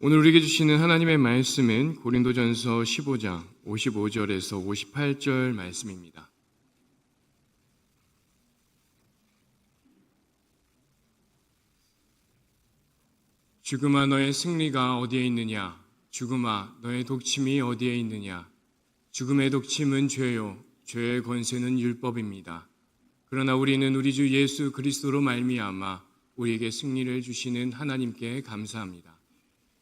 오늘 우리에게 주시는 하나님의 말씀은 고린도전서 15장 55절에서 58절 말씀입니다. 죽음아 너의 승리가 어디에 있느냐? 죽음아 너의 독침이 어디에 있느냐? 죽음의 독침은 죄요, 죄의 권세는 율법입니다. 그러나 우리는 우리 주 예수 그리스도로 말미암아 우리에게 승리를 주시는 하나님께 감사합니다.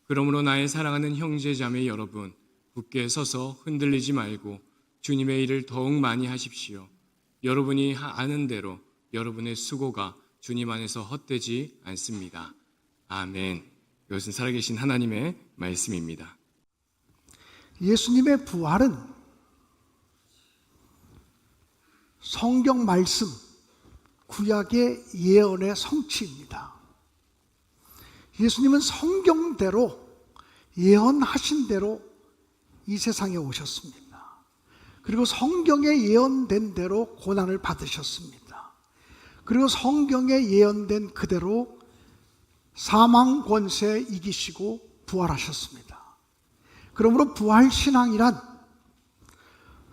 그러므로 나의 사랑하는 형제 자매 여러분, 굳게 서서 흔들리지 말고 주님의 일을 더욱 많이 하십시오. 여러분이 아는 대로 여러분의 수고가 주님 안에서 헛되지 않습니다. 아멘. 이것은 살아계신 하나님의 말씀입니다. 예수님의 부활은 성경 말씀, 구약의 예언의 성취입니다. 예수님은 성경대로 예언하신 대로 이 세상에 오셨습니다. 그리고 성경에 예언된 대로 고난을 받으셨습니다. 그리고 성경에 예언된 그대로 사망 권세 이기시고 부활하셨습니다. 그러므로 부활 신앙이란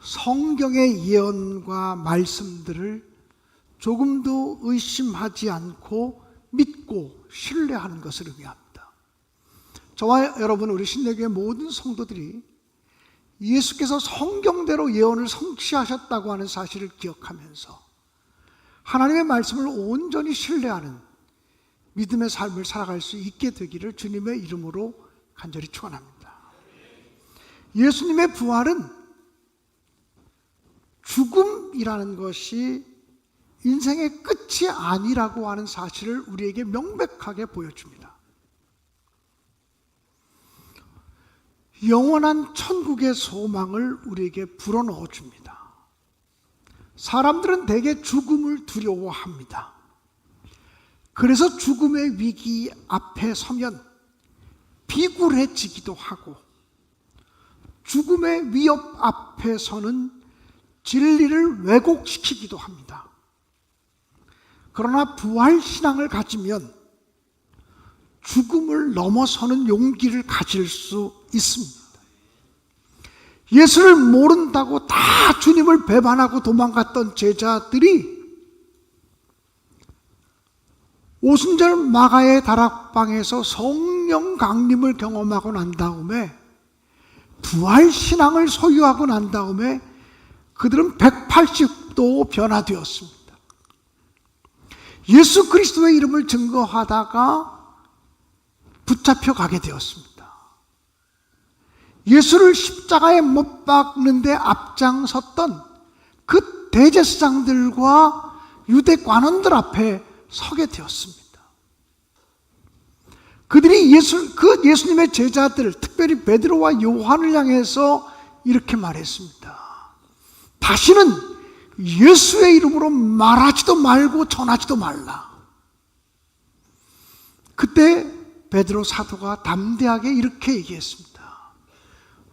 성경의 예언과 말씀들을 조금도 의심하지 않고 믿고 신뢰하는 것을 의미합니다. 저와 여러분 우리 신내교의 모든 성도들이 예수께서 성경대로 예언을 성취하셨다고 하는 사실을 기억하면서 하나님의 말씀을 온전히 신뢰하는 믿음의 삶을 살아갈 수 있게 되기를 주님의 이름으로 간절히 축원합니다. 예수님의 부활은 죽음이라는 것이 인생의 끝이 아니라고 하는 사실을 우리에게 명백하게 보여줍니다. 영원한 천국의 소망을 우리에게 불어넣어 줍니다. 사람들은 대개 죽음을 두려워합니다. 그래서 죽음의 위기 앞에 서면 비굴해지기도 하고 죽음의 위협 앞에서는 진리를 왜곡시키기도 합니다. 그러나 부활 신앙을 가지면 죽음을 넘어서는 용기를 가질 수 있습니다. 예수를 모른다고 다 주님을 배반하고 도망갔던 제자들이 오순절 마가의 다락방에서 성령 강림을 경험하고 난 다음에 부활 신앙을 소유하고 난 다음에 그들은 180도 변화되었습니다. 예수 그리스도의 이름을 증거하다가 붙잡혀 가게 되었습니다. 예수를 십자가에 못 박는데 앞장섰던 그 대제사장들과 유대 관원들 앞에 서게 되었습니다. 그들이 예수 그 예수님의 제자들 특별히 베드로와 요한을 향해서 이렇게 말했습니다. 다시는 예수의 이름으로 말하지도 말고 전하지도 말라. 그때 베드로 사도가 담대하게 이렇게 얘기했습니다.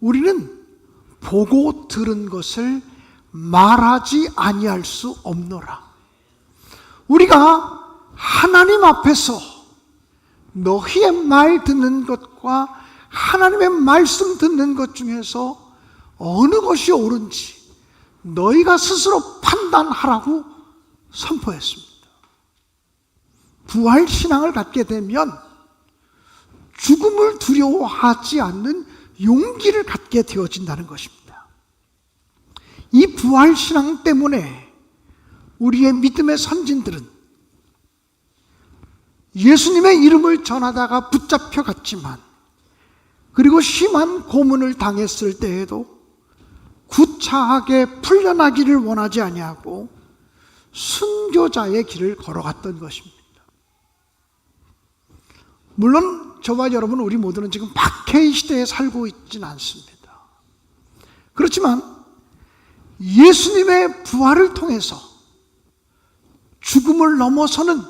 우리는 보고 들은 것을 말하지 아니할 수 없노라. 우리가 하나님 앞에서 너희의 말 듣는 것과 하나님의 말씀 듣는 것 중에서 어느 것이 옳은지 너희가 스스로 판단하라고 선포했습니다. 부활 신앙을 갖게 되면 죽음을 두려워하지 않는 용기를 갖게 되어진다는 것입니다. 이 부활 신앙 때문에 우리의 믿음의 선진들은 예수님의 이름을 전하다가 붙잡혀 갔지만 그리고 심한 고문을 당했을 때에도 구차하게 풀려나기를 원하지 아니하고 순교자의 길을 걸어갔던 것입니다. 물론 저와 여러분 우리 모두는 지금 박해의 시대에 살고 있지는 않습니다. 그렇지만 예수님의 부활을 통해서 죽음을 넘어서는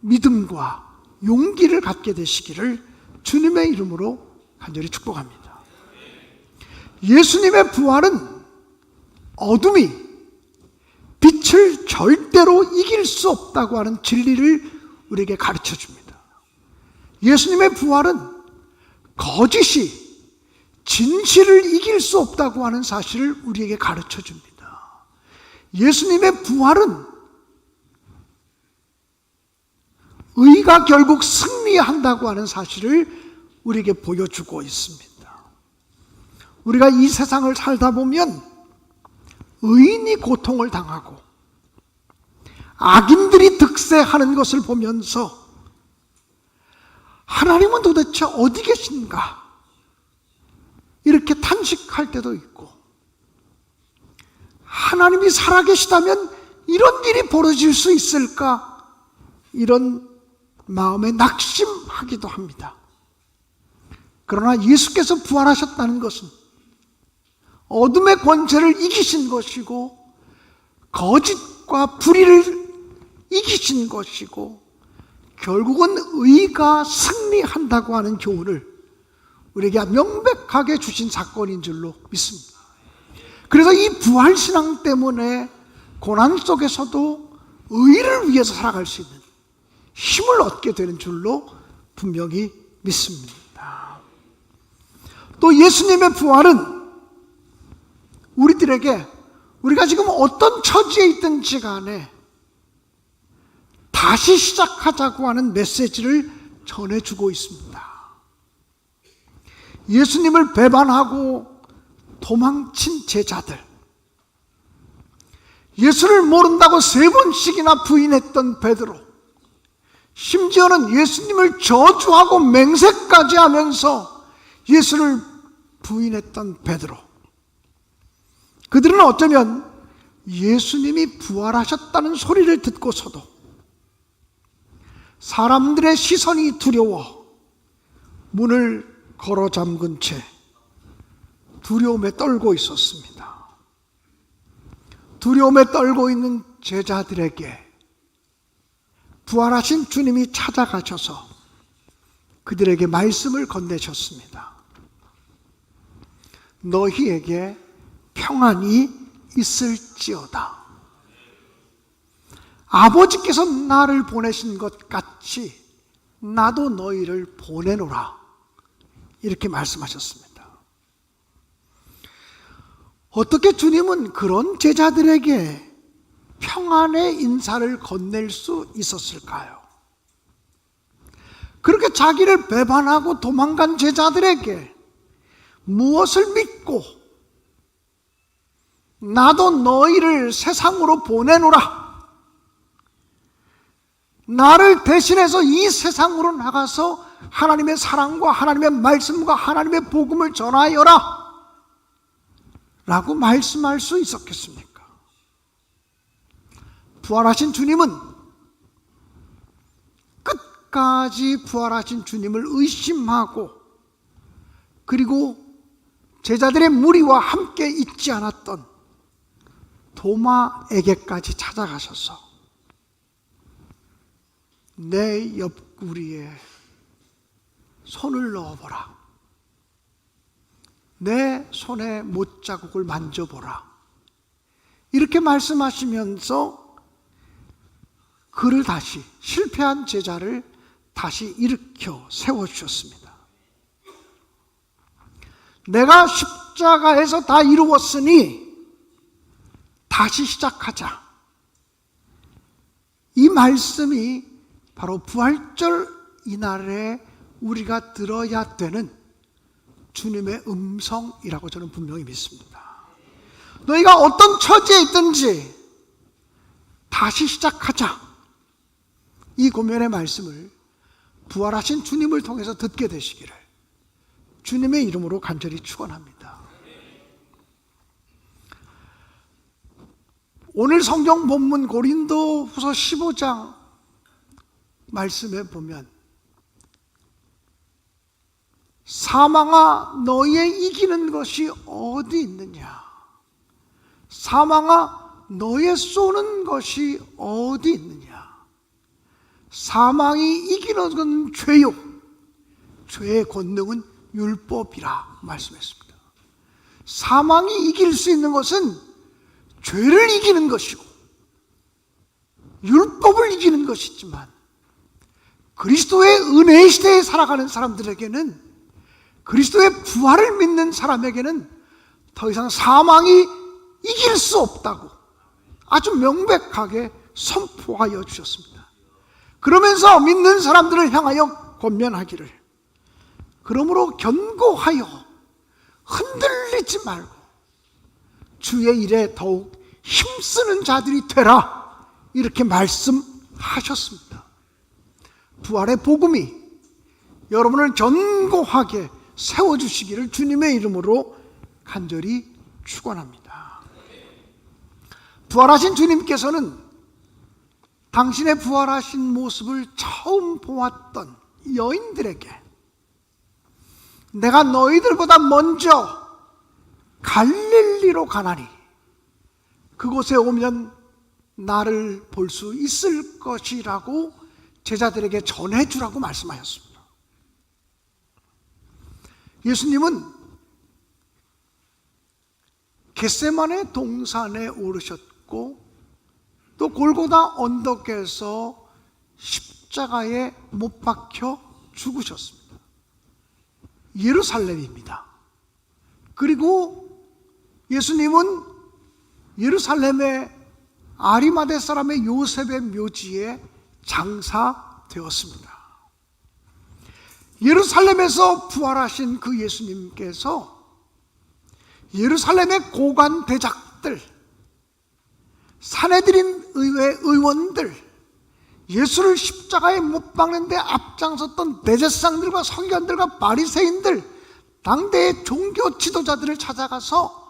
믿음과 용기를 갖게 되시기를 주님의 이름으로 간절히 축복합니다. 예수님의 부활은 어둠이 빛을 절대로 이길 수 없다고 하는 진리를 우리에게 가르쳐 줍니다. 예수님의 부활은 거짓이 진실을 이길 수 없다고 하는 사실을 우리에게 가르쳐 줍니다. 예수님의 부활은 의가 결국 승리한다고 하는 사실을 우리에게 보여주고 있습니다. 우리가 이 세상을 살다 보면 의인이 고통을 당하고 악인들이 득세하는 것을 보면서 하나님은 도대체 어디 계신가? 이렇게 탄식할 때도 있고, 하나님이 살아계시다면 이런 일이 벌어질 수 있을까? 이런 마음에 낙심하기도 합니다. 그러나 예수께서 부활하셨다는 것은 어둠의 권세를 이기신 것이고, 거짓과 불의를 이기신 것이고, 결국은 의가 승리한다고 하는 교훈을 우리에게 명백하게 주신 사건인 줄로 믿습니다. 그래서 이 부활신앙 때문에 고난 속에서도 의를 위해서 살아갈 수 있는 힘을 얻게 되는 줄로 분명히 믿습니다. 또 예수님의 부활은 우리들에게 우리가 지금 어떤 처지에 있든지 간에 다시 시작하자고 하는 메시지를 전해주고 있습니다. 예수님을 배반하고 도망친 제자들, 예수를 모른다고 세 번씩이나 부인했던 베드로, 심지어는 예수님을 저주하고 맹세까지 하면서 예수를 부인했던 베드로. 그들은 어쩌면 예수님이 부활하셨다는 소리를 듣고서도 사람들의 시선이 두려워 문을 걸어 잠근 채 두려움에 떨고 있었습니다. 두려움에 떨고 있는 제자들에게 부활하신 주님이 찾아가셔서 그들에게 말씀을 건네셨습니다. 너희에게 평안이 있을지어다. 아버지께서 나를 보내신 것 같이 나도 너희를 보내노라. 이렇게 말씀하셨습니다. 어떻게 주님은 그런 제자들에게 평안의 인사를 건넬 수 있었을까요? 그렇게 자기를 배반하고 도망간 제자들에게 무엇을 믿고 나도 너희를 세상으로 보내노라. 나를 대신해서 이 세상으로 나가서 하나님의 사랑과 하나님의 말씀과 하나님의 복음을 전하여라. 라고 말씀할 수 있었겠습니까? 부활하신 주님은 끝까지 부활하신 주님을 의심하고 그리고 제자들의 무리와 함께 있지 않았던 도마에게까지 찾아가셔서 내 옆구리에 손을 넣어보라. 내 손에 못자국을 만져보라. 이렇게 말씀하시면서 그를 다시 실패한 제자를 다시 일으켜 세워주셨습니다. 내가 십자가에서 다 이루었으니 다시 시작하자. 이 말씀이 바로 부활절 이날에 우리가 들어야 되는 주님의 음성이라고 저는 분명히 믿습니다. 너희가 어떤 처지에 있든지 다시 시작하자. 이 고면의 말씀을 부활하신 주님을 통해서 듣게 되시기를 주님의 이름으로 간절히 축원합니다. 오늘 성경 본문 고린도 후서 15장 말씀에 보면 사망아 너의 이기는 것이 어디 있느냐? 사망아 너의 쏘는 것이 어디 있느냐? 사망이 이기는 건 죄요. 죄의 권능은 율법이라 말씀했습니다. 사망이 이길 수 있는 것은 죄를 이기는 것이고 율법을 이기는 것이지만 그리스도의 은혜 시대에 살아가는 사람들에게는 그리스도의 부활을 믿는 사람에게는 더 이상 사망이 이길 수 없다고 아주 명백하게 선포하여 주셨습니다. 그러면서 믿는 사람들을 향하여 권면하기를 그러므로 견고하여 흔들리지 말고 주의 일에 더욱 힘쓰는 자들이 되라 이렇게 말씀하셨습니다. 부활의 복음이 여러분을 견고하게 세워주시기를 주님의 이름으로 간절히 축원합니다. 부활하신 주님께서는 당신의 부활하신 모습을 처음 보았던 여인들에게 내가 너희들보다 먼저 갈릴리로 가나니 그곳에 오면 나를 볼 수 있을 것이라고 제자들에게 전해주라고 말씀하셨습니다. 예수님은 겟세만의 동산에 오르셨고 또 골고다 언덕에서 십자가에 못 박혀 죽으셨습니다. 예루살렘입니다. 그리고 예수님은 예루살렘의 아리마대 사람의 요셉의 묘지에 장사되었습니다. 예루살렘에서 부활하신 그 예수님께서 예루살렘의 고관 대작들, 사내들인 의회 의원들, 예수를 십자가에 못 박는데 앞장섰던 대제사장들과 서기관들과 바리새인들, 당대의 종교 지도자들을 찾아가서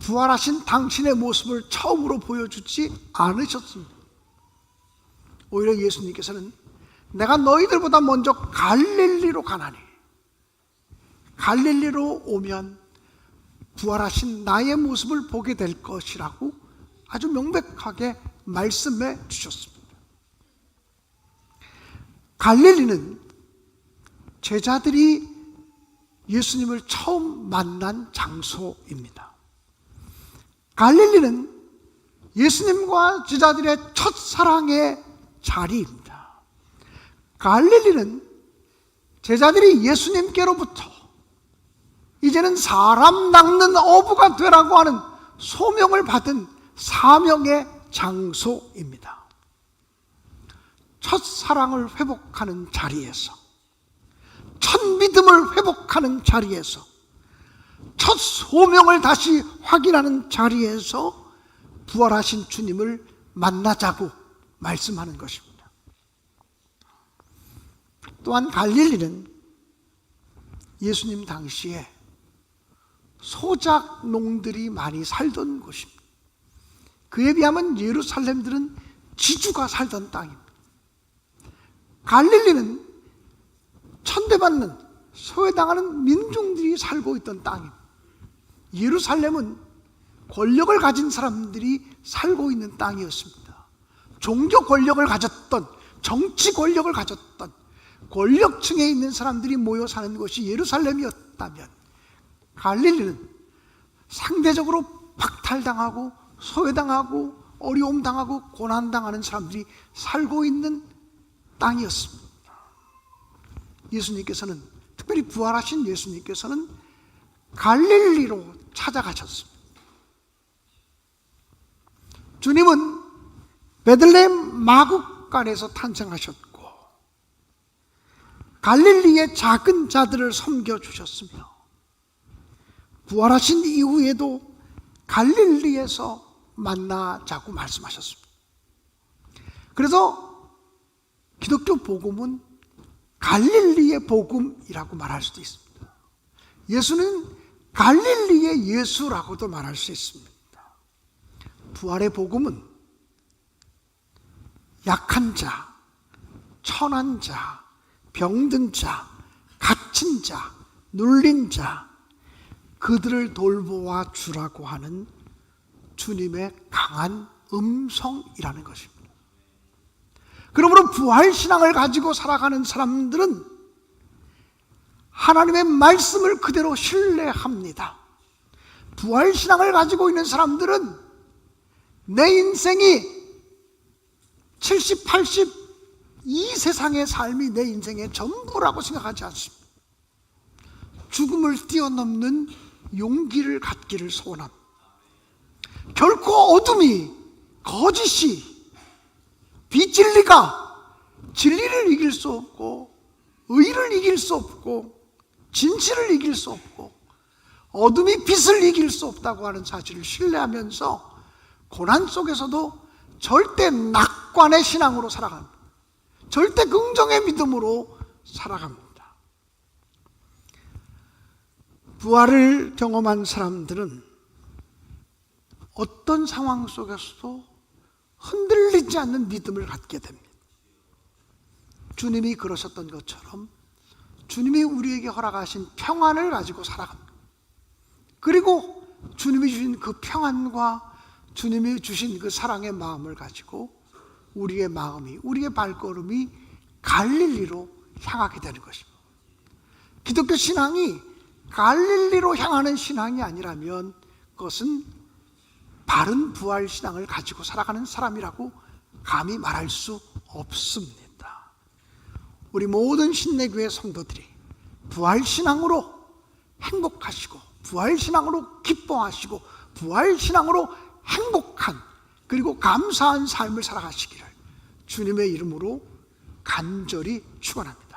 부활하신 당신의 모습을 처음으로 보여주지 않으셨습니다. 오히려 예수님께서는 내가 너희들보다 먼저 갈릴리로 가나니 갈릴리로 오면 부활하신 나의 모습을 보게 될 것이라고 아주 명백하게 말씀해 주셨습니다. 갈릴리는 제자들이 예수님을 처음 만난 장소입니다. 갈릴리는 예수님과 제자들의 첫 사랑의 자리입니다. 갈릴리는 제자들이 예수님께로부터 이제는 사람 낚는 어부가 되라고 하는 소명을 받은 사명의 장소입니다. 첫 사랑을 회복하는 자리에서, 첫 믿음을 회복하는 자리에서, 첫 소명을 다시 확인하는 자리에서 부활하신 주님을 만나자고 말씀하는 것입니다. 또한 갈릴리는 예수님 당시에 소작 농들이 많이 살던 곳입니다. 그에 비하면 예루살렘들은 지주가 살던 땅입니다. 갈릴리는 천대받는 소외당하는 민중들이 살고 있던 땅입니다. 예루살렘은 권력을 가진 사람들이 살고 있는 땅이었습니다. 종교 권력을 가졌던 정치 권력을 가졌던 권력층에 있는 사람들이 모여 사는 곳이 예루살렘이었다면 갈릴리는 상대적으로 박탈당하고 소외당하고 어려움 당하고 고난 당하는 사람들이 살고 있는 땅이었습니다. 예수님께서는 특별히 부활하신 예수님께서는 갈릴리로 찾아가셨습니다. 주님은 베들레헴 마국간에서 탄생하셨고 갈릴리의 작은 자들을 섬겨 주셨으며 부활하신 이후에도 갈릴리에서 만나자고 말씀하셨습니다. 그래서 기독교 복음은 갈릴리의 복음이라고 말할 수도 있습니다. 예수는 갈릴리의 예수라고도 말할 수 있습니다. 부활의 복음은 약한 자, 천한 자, 병든 자, 갇힌 자, 눌린 자, 그들을 돌보아 주라고 하는 주님의 강한 음성이라는 것입니다. 그러므로 부활신앙을 가지고 살아가는 사람들은 하나님의 말씀을 그대로 신뢰합니다. 부활신앙을 가지고 있는 사람들은 내 인생이 70, 80, 이 세상의 삶이 내 인생의 전부라고 생각하지 않습니다. 죽음을 뛰어넘는 용기를 갖기를 소원합니다. 결코 어둠이 거짓이 비진리가 진리를 이길 수 없고 의를 이길 수 없고 진실을 이길 수 없고 어둠이 빛을 이길 수 없다고 하는 사실을 신뢰하면서 고난 속에서도 절대 낙관의 신앙으로 살아갑니다. 절대 긍정의 믿음으로 살아갑니다. 부활을 경험한 사람들은 어떤 상황 속에서도 흔들리지 않는 믿음을 갖게 됩니다. 주님이 그러셨던 것처럼 주님이 우리에게 허락하신 평안을 가지고 살아갑니다. 그리고 주님이 주신 그 평안과 주님이 주신 그 사랑의 마음을 가지고 우리의 마음이, 우리의 발걸음이 갈릴리로 향하게 되는 것입니다. 기독교 신앙이 갈릴리로 향하는 신앙이 아니라면 그것은 바른 부활 신앙을 가지고 살아가는 사람이라고 감히 말할 수 없습니다. 우리 모든 신내교회 성도들이 부활 신앙으로 행복하시고 부활 신앙으로 기뻐하시고 부활 신앙으로 행복한 그리고 감사한 삶을 살아가시기를 주님의 이름으로 간절히 축원합니다.